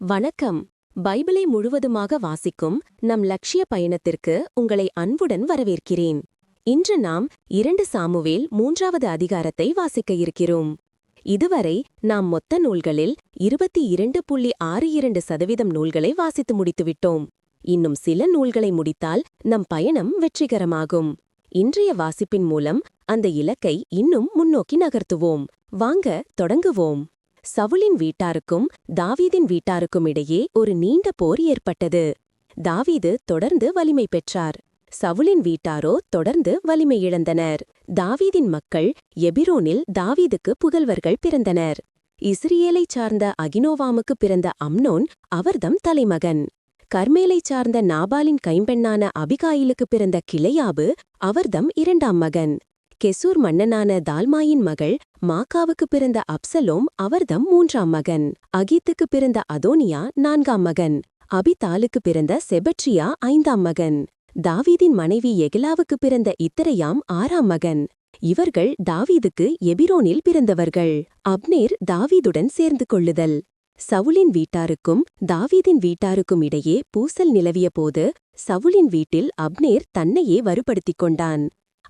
வணக்கம். பைபிளை முழுவதுமாக வாசிக்கும் நம் லட்சிய பயணத்திற்கு உங்களை அன்புடன் வரவேற்கிறேன். இன்று நாம் இரண்டு சாமுவேல் மூன்றாவது அதிகாரத்தை வாசிக்க இருக்கிறோம். இதுவரை நாம் மொத்த நூல்களில் இருபத்தி இரண்டு புள்ளி ஆறு இரண்டு சதவீதம் நூல்களை வாசித்து முடித்துவிட்டோம். இன்னும் சில நூல்களை முடித்தால் நம் பயணம் வெற்றிகரமாகும். இன்றைய வாசிப்பின் மூலம் அந்த இலக்கை இன்னும் முன்னோக்கி நகர்த்துவோம். வாங்க தொடங்குவோம். சவுலின் வீட்டாருக்கும் தாவீதின் வீட்டாருக்கும் இடையே ஒரு நீண்ட போர் ஏற்பட்டது. தாவீது தொடர்ந்து வலிமை பெற்றார். சவுலின் வீட்டாரோ தொடர்ந்து வலிமை இழந்தனர். தாவீதின் மக்கள் எபிரோனில் தாவீதுக்கு புகழ்வர்கள் பிறந்தனர். இஸ்ரியேலைச் சார்ந்த அகினோவாமுக்கு பிறந்த அம்னோன் அவர்தம் தலைமகன். கர்மேலைச் சார்ந்த நாபாலின் கைம்பெண்ணான அபிகாயிலுக்கு பிறந்த கிளையாபு அவர்தம் இரண்டாம் மகன். கெசூர் மன்னனான தால்மாயின் மகள் மாக்காவுக்கு பிறந்த அப்சலோம் அவர்தம் மூன்றாம் மகன். அகீத்துக்கு பிறந்த அதோனியா நான்காம் மகன். அபிதாலுக்கு பிறந்த செபட்ரியா ஐந்தாம் மகன். தாவீதின் மனைவி எகிலாவுக்கு பிறந்த இத்தரையாம் ஆறாம் மகன். இவர்கள் தாவீதுக்கு எபிரோனில் பிறந்தவர்கள். அப்னேர் தாவீதுடன் சேர்ந்து கொள்ளுதல். சவுலின் வீட்டாருக்கும் தாவீதின் வீட்டாருக்கும் இடையே பூசல் நிலவிய போது சவுலின் வீட்டில் அப்னேர் தன்னையே வருபடுத்திக் கொண்டான்.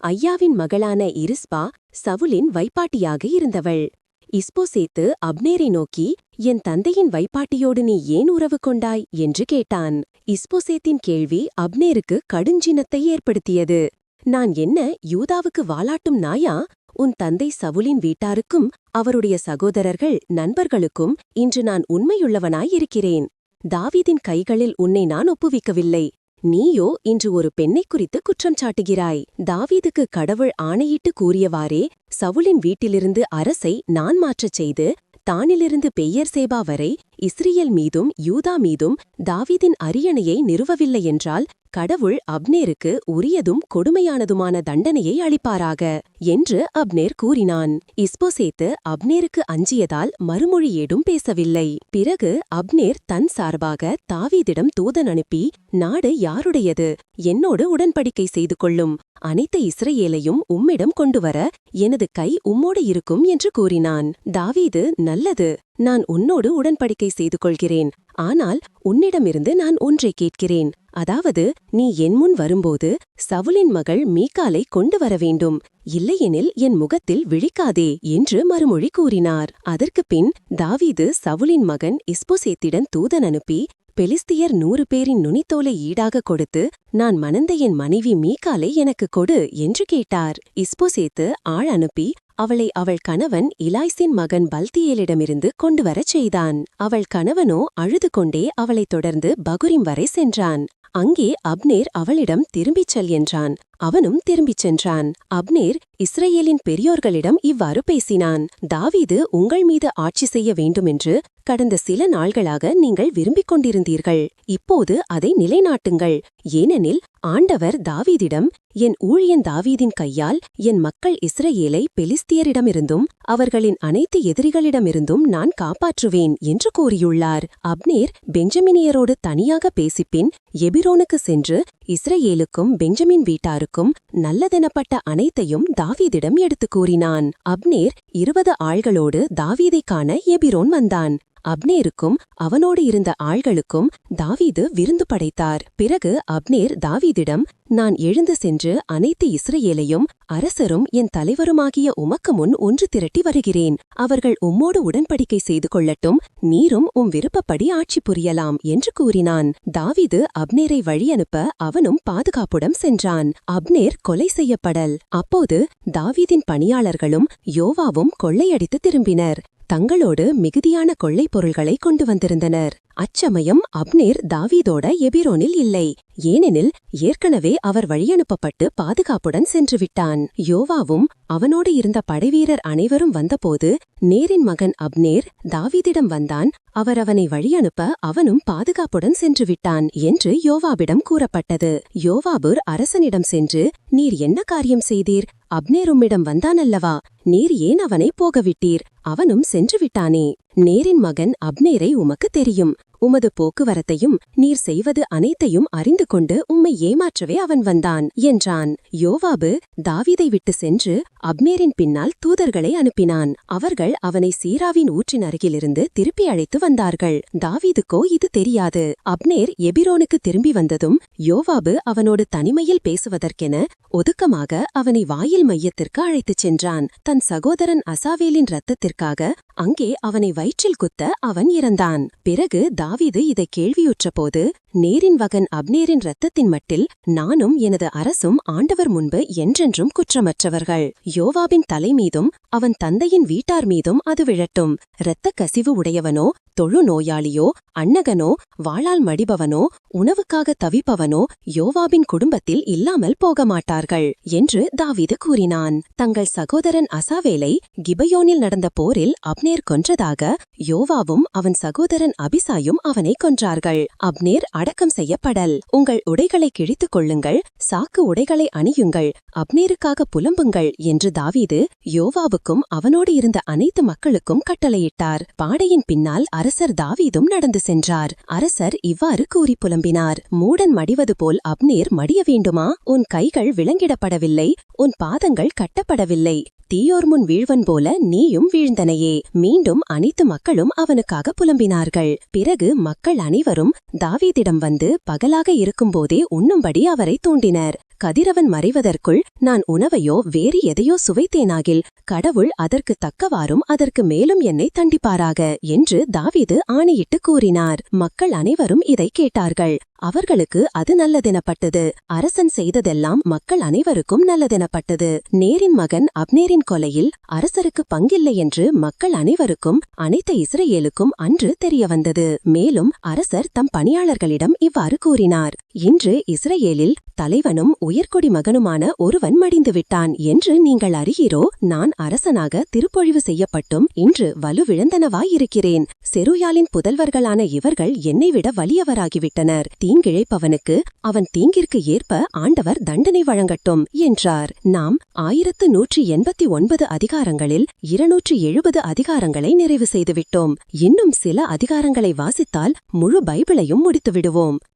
ஐயாவின் மகளான இரிஸ்பா சவுலின் வைப்பாட்டியாக இருந்தவள். இஸ்போசேத்து அப்னேரை நோக்கி என் தந்தையின் வைப்பாட்டியோடு நீ ஏன் உறவு கொண்டாய்? என்று கேட்டான். இஸ்போசேத்தின் கேள்வி அப்னேருக்கு கடுஞ்சினத்தை ஏற்படுத்தியது. நான் என்ன யூதாவுக்கு வாலாட்டும் நாயா? உன் தந்தை சவுலின் வீட்டாருக்கும் அவருடைய சகோதரர்கள் நண்பர்களுக்கும் இன்று நான் உண்மையுள்ளவனாயிருக்கிறேன் தாவீதின் கைகளில் உன்னை நான் ஒப்புவிக்கவில்லை. நீயோ இன்று ஒரு பெண்ணை குறித்து குற்றம் சாட்டுகிறாய். தாவீதுக்கு கடவுள் ஆணையிட்டு கூறியவாறே சவுலின் வீட்டிலிருந்து அரசை நான் மாற்றச் செய்து தானிலிருந்து பெய்யர் சேபா வரை இஸ்ரியல் மீதும் யூதா மீதும் தாவீதின் அரியணையை நிறுவவில்லை என்றால் கடவுள் அப்னேருக்கு உரியதும் கொடுமையானதுமான தண்டனையை அளிப்பாராக என்று அப்னேர் கூறினான். இஸ்போசேத்து அப்னேருக்கு அஞ்சியதால் மறுமொழி ஏடும் பேசவில்லை. பிறகு அப்னேர் தன் சார்பாக தாவீதிடம் தூதன் அனுப்பி நாடு யாருடையது? என்னோடு உடன்படிக்கை செய்து கொள்ளும். அனைத்து இஸ்ரேலையும் உம்மிடம் கொண்டுவர எனது கை உம்மோடு இருக்கும் என்று கூறினான். தாவீது நல்லது. நான் உன்னோடு உடன்படிக்கை செய்து கொள்கிறேன் ஆனால் உன்னிடமிருந்து நான் ஒன்றை கேட்கிறேன். அதாவது நீ என் முன் வரும்போது சவுலின் மகள் மீக்காலை கொண்டு வர வேண்டும். இல்லையெனில் என் முகத்தில் விழிக்காதே என்று மறுமொழி கூறினார். அதற்குப் பின் தாவீது சவுலின் மகன் இஸ்போசேத்திடன் தூதன் அனுப்பி பெலிஸ்தியர் நூறு பேரின் நுனித்தோலை ஈடாக கொடுத்து நான் மணந்த என் மனைவி மீகாலை எனக்கு கொடு என்று கேட்டார். இஸ்போசேத்து ஆள் அனுப்பி அவளை அவள் கணவன் இலாய்சின் மகன் பல்தியேலிடமிருந்து கொண்டு வரச் செய்தான். அவள் கணவனோ அழுது கொண்டே அவளைத் தொடர்ந்து பகுரிம் வரை சென்றான். அங்கே அப்னேர் அவளிடம் திரும்பிச் செல் என்றான். அவனும் திரும்பிச் சென்றான். அப்னேர் இஸ்ரேலின் பெரியோர்களிடம் இவ்வாறு பேசினான் தாவீது உங்கள் மீது ஆட்சி செய்ய வேண்டுமென்று கடந்த சில நாள்களாக நீங்கள் விரும்பிக் கொண்டிருந்தீர்கள். இப்போது அதை நிலைநாட்டுங்கள். ஏனெனில் ஆண்டவர் தாவீதிடம் என் ஊழியன் தாவீதின் கையால் என் மக்கள் இஸ்ரேலை பெலிஸ்தியரிடமிருந்தும் அவர்களின் அனைத்து எதிரிகளிடமிருந்தும் நான் காப்பாற்றுவேன் என்று கூறியுள்ளார். அப்னேர் பெஞ்சமினியரோடு தனியாக பேசிப்பின் எபிரோனுக்கு சென்று இஸ்ரேலுக்கும் பெஞ்சமின் வீட்டாருக்கும் நல்லதெனப்பட்ட அனைத்தையும் தாவீதிடம் எடுத்துக் கூறினான். அப்னேர் இருபது ஆள்களோடு தாவீதைக் காண எபிரோன் வந்தான். அப்னேருக்கும் அவனோடு இருந்த ஆள்களுக்கும் தாவீது விருந்து படைத்தார். பிறகு அப்னேர் தாவீதிடம் நான் எழுந்து சென்று அனைத்து இஸ்ரேலையும் அரசரும் என் தலைவருமாகிய உமக்கு முன் ஒன்று திரட்டி வருகிறேன். அவர்கள் உம்மோடு உடன்படிக்கை செய்து கொள்ளட்டும். நீரும் உம் விருப்பப்படி ஆட்சி புரியலாம் என்று கூறினான். தாவீது அப்னேரை வழியனுப்ப அவனும் பாதுகாப்புடன் சென்றான். அப்னேர் கொலை செய்யப்படல். அப்போது தாவீதின் பணியாளர்களும் யோவாவும் கொள்ளையடித்து திரும்பினர். தங்களோடு மிகுதியான கொள்ளைப் பொருள்களை கொண்டு வந்திருந்தனர். அச்சமயம் அப்னேர் தாவீதோட எபிரோனில் இல்லை. ஏனெனில் ஏற்கனவே அவர் வழியனுப்பப்பட்டு பாதுகாப்புடன் சென்றுவிட்டான். யோவாவும் அவனோடு இருந்த படைவீரர் அனைவரும் வந்தபோது நேரின் மகன் அப்னேர் தாவீதிடம் வந்தான். அவர் அவனை வழியனுப்ப அவனும் பாதுகாப்புடன் சென்றுவிட்டான் என்று யோவாபிடம் கூறப்பட்டது. யோவாபுர் அரசனிடம் சென்று நீர் என்ன காரியம் செய்தீர்? அப்னேருமிடம் வந்தானல்லவா நீர் ஏன் அவனை போகவிட்டீர்? அவனும் சென்று விட்டானே. நேரின் மகன் அப்னேரை உமக்கு தெரியும். உமது போக்குவரத்தையும் நீர் செய்வது அனைத்தையும் அறிந்து கொண்டு உம்மை ஏமாற்றவே அவன் வந்தான் என்றான். யோவாபு தாவீதை விட்டு சென்று அப்னேரின் பின்னால் தூதர்களை அனுப்பினான். அவர்கள் அவனை சீராவின் ஊற்றின் அருகிலிருந்து திருப்பி அழைத்து வந்தார்கள். தாவீதுக்கோ இது தெரியாது. அப்னேர் எபிரோனுக்கு திரும்பி வந்ததும் யோவாபு அவனோடு தனிமையில் பேசுவதற்கென ஒதுக்கமாக அவனை வாயில் மையத்திற்கு அழைத்துச் சென்றான். தன் சகோதரன் அசாவேலின் ரத்தத்திற்காக அங்கே அவனை வயிற்றில் குத்த அவன் இறந்தான். பிறகு தாவீது இதை கேள்வியுற்றபோது நேரின் வகன் அப்னேரின் இரத்தத்தின் மட்டில் நானும் எனது அரசும் ஆண்டவர் முன்பு என்றென்றும் குற்றமற்றவர்கள். யோவாபின் தலை மீதும் அவன் தந்தையின் வீட்டார் மீதும் அது விழட்டும். இரத்த கசிவு உடையவனோ தொழு நோயாளியோ அன்னகனோ வாளால் மடிபவனோ உணவுக்காக தவிப்பவனோ யோவாபின் குடும்பத்தில் இல்லாமல் போக மாட்டார்கள் என்று தாவீது கூறினான். தங்கள் சகோதரன் அசாவேலை கிபயோனில் நடந்த போரில் அப்னேர் கொன்றதாக யோவாவும் அவன் சகோதரன் அபிசாயும் அவனை கொன்றார்கள். அப்னேர் அடக்கம் செய்யப்படல். உங்கள் உடைகளை கிழித்துக் கொள்ளுங்கள். சாக்கு உடைகளை அணியுங்கள். அப்னேருக்காக புலம்புங்கள் என்று தாவீது யோவாவுக்கும் அவனோடு இருந்த அனைத்து மக்களுக்கும் கட்டளையிட்டார். பாடையின் பின்னால் அரசர் தாவீதும் நடந்து சென்றார். அரசர் இவ்வாறு கூறி புலம்பினார். மூடன் மடிவது போல் அப்னேர் மடிய வேண்டுமா? உன் கைகள் விலங்கிடப்படவில்லை உன் பாதங்கள் கட்டப்படவில்லை. தீயோர் முன் வீழ்வன் போல நீயும் வீழ்ந்தனையே. மீண்டும் அனைத்து மக்களும் அவனுக்காக புலம்பினார்கள். பிறகு மக்கள் அனைவரும் தாவீதிடம் வந்து பகலாக இருக்கும்போதே உண்ணும்படி அவரை தூண்டினர். கதிரவன் மறைவதற்குள் நான் உணவையோ வேறு எதையோ சுவைத்தேனாகில் கடவுள் அதற்கு தக்கவாறும் அதற்கு மேலும் என்னை தண்டிப்பாராக என்று தாவீது ஆணையிட்டு கூறினார். மக்கள் அனைவரும் இதை கேட்டார்கள். அவர்களுக்கு அது நல்லதெனப்பட்டது. அரசன் செய்ததெல்லாம் மக்கள் அனைவருக்கும் நல்லதெனப்பட்டது. நேரின் மகன் அப்னேரின் கொலையில் அரசருக்கு பங்கில்லை என்று மக்கள் அனைவருக்கும் அனைத்து இஸ்ரேலுக்கும் அன்று தெரியவந்தது. மேலும் அரசர் தம் பணியாளர்களிடம் இவ்வாறு கூறினார். இன்று இஸ்ரேலில் தலைவனும் உயர்குடி மகனுமான ஒருவன் மடிந்து விட்டான் என்று நீங்கள் அறிகிறோ நான் அரசனாக திருப்பொழிவு செய்யப்பட்டும் இன்று வலுவிழந்தனவாயிருக்கிறேன். செருயாலின் புதல்வர்களான இவர்கள் என்னை விட வலியவராகிவிட்டனர். தீங்கிழைப்பவனுக்கு அவன் தீங்கிற்கு ஏற்ப ஆண்டவர் தண்டனை வழங்கட்டும் என்றார். நாம் ஆயிரத்து நூற்றி எண்பத்தி ஒன்பது அதிகாரங்களில் இருநூற்றி எழுபது அதிகாரங்களை நிறைவு செய்துவிட்டோம். இன்னும் சில அதிகாரங்களை வாசித்தால் முழு பைபிளையும் முடித்துவிடுவோம்.